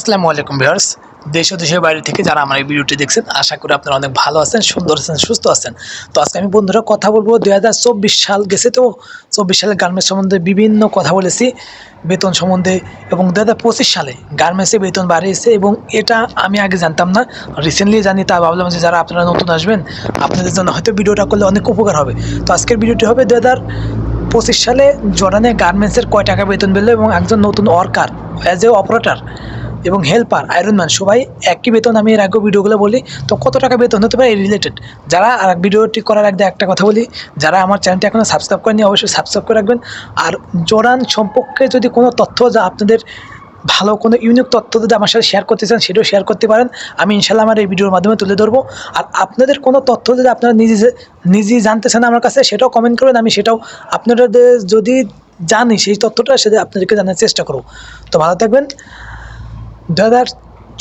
আসসালামু আলাইকুম ভিউয়ার্স। দেশ ও দেশের বাইরে থেকে যারা আমার এই ভিডিওটি দেখছেন, আশা করি আপনারা অনেক ভালো আছেন, সুন্দর আছেন, সুস্থ আছেন। তো আজকে আমি বন্ধুরা কথা বলব, দুই হাজার চব্বিশ সাল গেছে তো, চব্বিশ সালে গার্মেন্টস সম্বন্ধে বিভিন্ন কথা বলেছি, বেতন সম্বন্ধে, এবং দু হাজার পঁচিশ সালে গার্মেন্টসে বেতন বাড়িয়েছে, এবং এটা আমি আগে জানতাম না রিসেন্টলি জানি, তা ভাবলাম যে যারা আপনারা নতুন আসবেন, আপনাদের জন্য হয়তো ভিডিওটা করলে অনেক উপকার হবে। তো আজকের ভিডিওটি হবে দু হাজার পঁচিশ সালে জর্ডানে গার্মেন্টসের কয় টাকা বেতন পেল এবং একজন নতুন ওয়ার্কার অ্যাজ এ অপারেটর এবং হেল্পার আয়রনম্যান সবাই একই বেতন, আমি এর আগেও ভিডিওগুলো বলি, তো কত টাকা বেতন হতে পারে রিলেটেড যারা আর ভিডিওটি করার আগে একটা কথা বলি, যারা আমার চ্যানেলটি এখনও সাবস্ক্রাইব করেনি অবশ্যই সাবস্ক্রাইব করে রাখবেন। আর জোরান সম্পর্কে যদি কোনো তথ্য যা আপনাদের ভালো, কোনো ইউনিক তথ্য যদি আমার সাথে শেয়ার করতে চান, সেটাও শেয়ার করতে পারেন। আমি ইনশাল্লাহ আমার এই ভিডিওর মাধ্যমে তুলে ধরবো। আর আপনাদের কোনো তথ্য যদি আপনারা নিজে নিজেই জানতে চান আমার কাছে, সেটাও কমেন্ট করবেন। আমি সেটাও আপনাদের যদি জানি, সেই তথ্যটা সেটা আপনাদেরকে জানার চেষ্টা করব। তো ভালো থাকবেন। দু হাজার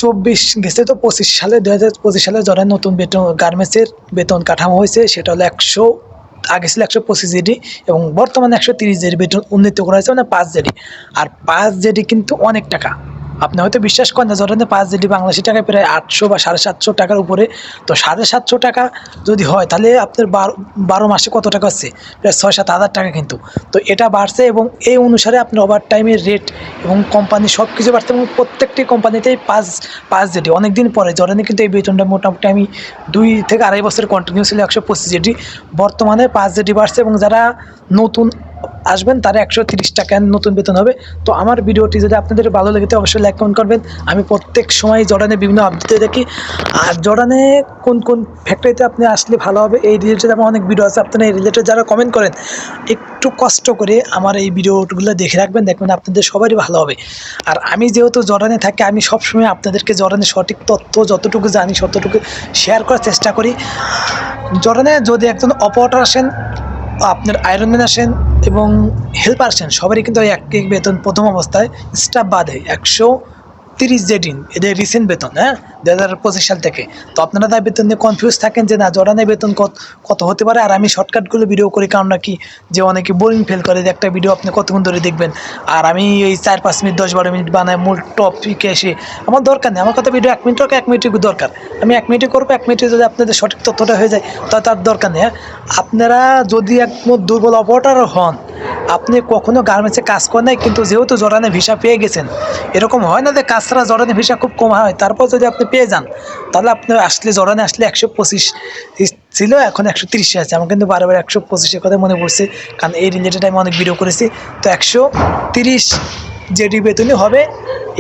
চব্বিশ গেছে তো পঁচিশ সালে দু হাজার পঁচিশ সালে যারা নতুন বেতন, গার্মেন্টসের বেতন কাঠামো হয়েছে, সেটা হলো একশো, আগে ছিল একশো পঁচিশ জেডি এবং বর্তমানে একশো তিরিশ জেডি বেতন উন্নীত করা হয়েছে মানে পাঁচ জেডি। আর পাঁচ জেডি কিন্তু অনেক টাকা। আপনি হয়তো বিশ্বাস করেন না, ধরেন পাঁচ জেডি বাংলাদেশি টাকায় প্রায় আটশো বা সাড়ে সাতশো টাকার উপরে। তো সাড়ে সাতশো টাকা যদি হয়, তাহলে আপনার বারো বারো মাসে কত টাকা হচ্ছে? প্রায় ছয় সাত হাজার টাকা কিন্তু। তো এটা বাড়ছে এবং এই অনুসারে আপনার ওভার টাইমের রেট এবং কোম্পানি সব কিছু বাড়ছে এবং প্রত্যেকটি কোম্পানিতেই পাঁচ পাঁচ জেডি। অনেক দিন পরে জরেনে কিন্তু এই বেতনটা মোটামুটি আমি দুই থেকে আড়াই বছর কন্টিনিউ ছিল একশো পঁচিশ জেডি। বর্তমানে পাঁচ জেডি বাড়ছে এবং যারা নতুন আসবেন, তারা একশো তিরিশ টাকা নতুন বেতন হবে। তো আমার ভিডিওটি যদি আপনাদের ভালো লেগে অবশ্যই লাইক কমেন্ট করবেন। আমি প্রত্যেক সময় জর্ডানে বিভিন্ন আপডেটে দেখি। আর জর্ডানে কোন কোন ফ্যাক্টরিতে আপনি আসলে ভালো হবে, এই রিলেটেড আমার অনেক ভিডিও আছে। আপনারা এই রিলেটেড যারা কমেন্ট করেন, একটু কষ্ট করে আমার এই ভিডিওগুলো দেখে রাখবেন, দেখবেন আপনাদের সবারই ভালো হবে। আর আমি যেহেতু জর্ডানে থাকি, আমি সবসময় আপনাদেরকে জর্ডানের সঠিক তথ্য যতটুকু জানি ততটুকু শেয়ার করার চেষ্টা করি। জর্ডানে যদি একজন অপারেটর আসেন, আপনার আয়রনম্যান আসেন এবং হেল্পার সবারই কিন্তু একই এক এক বেতন প্রথম অবস্থায়। স্টাফ বাদে একশো তিরিশ জেডিন, এদের রিসেন্ট বেতন হ্যাঁ? দু হাজার পঁচিশ সাল থেকে। তো আপনারা তার বেতন নিয়ে কনফিউজ থাকেন যে না জরানের বেতন কত কত হতে পারে? আর আমি শর্টকাটগুলো ভিডিও করি, কারণ নাকি যে অনেকে বোরিং ফেল করে একটা ভিডিও আপনি কতক্ষণ ধরে দেখবেন। আর আমি এই চার পাঁচ মিনিট দশ বারো মিনিট বানাই মূল টপিকে এসে। আমার দরকার নেই, আমার কথা ভিডিও এক মিনিট হোক, এক মিনিটের দরকার। আমি এক মিনিটে করব, এক মিনিটে যদি আপনাদের সঠিক তথ্যটা হয়ে যায়, তা তার দরকার নেই হ্যাঁ? আপনারা যদি একদম দুর্বল অপারেটারও হন আপনি কখনো গার্মেন্টসে কাজ করেন নাই, কিন্তু যেহেতু জরানে ভিসা পেয়ে গেছেন, এরকম হয় না যে কাজ ছাড়া জরানে ভিসা খুব কম হয়। তারপর যদি আপনি পেয়ে যান, তাহলে আপনি আসলে জরানে আসলে একশো পঁচিশ ছিল, এখন একশো তিরিশে আছে। আমার কিন্তু বারবার একশো পঁচিশের কথা মনে পড়ছে, কারণ এই রিলেটেড আমি অনেক ভিডিও করেছি। তো একশো তিরিশ যেটি বেতনই হবে,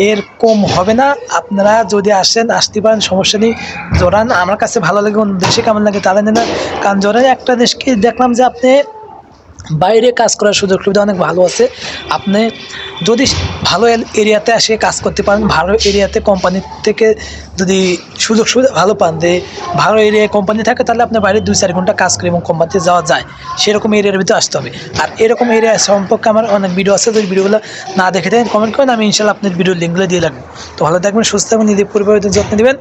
এর কম হবে না। আপনারা যদি আসেন, আসতে পারেন, সমস্যা নেই। জোরান আমার কাছে ভালো লাগে অন্য দেশে কেমন লাগে তাদের না। কারণ জোরান একটা দেশকে দেখলাম যে আপনি বাইরে কাজ করার সুযোগ সুবিধা অনেক ভালো আছে। আপনি যদি ভালো এরিয়াতে আসে কাজ করতে পারেন, ভালো এরিয়াতে কোম্পানি থেকে যদি সুযোগ সুবিধা ভালো পান যে ভালো এরিয়ায় কোম্পানি থাকে, তাহলে আপনার বাইরে দুই চার ঘণ্টা কাজ করে এবং কোম্পানিতে যাওয়া যায়। সেরকম এরিয়ার ভিতরে আসতে হবে। আর এরকম এরিয়া সম্পর্কে আমার অনেক ভিডিও আছে যদি ভিডিওগুলো না দেখে থাকেন কমেন্ট করেন, আমি ইনশাল্লাহ আপনার ভিডিও লিঙ্কগুলো দিয়ে রাখব। তো ভালো থাকবেন, সুস্থ থাকবেন, নিজের পরিবারের যত্ন নেবেন।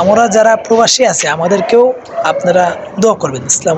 আমরা যারা প্রবাসী আছে, আমাদেরকেও আপনারা দোয়া করবেন। ইসলাম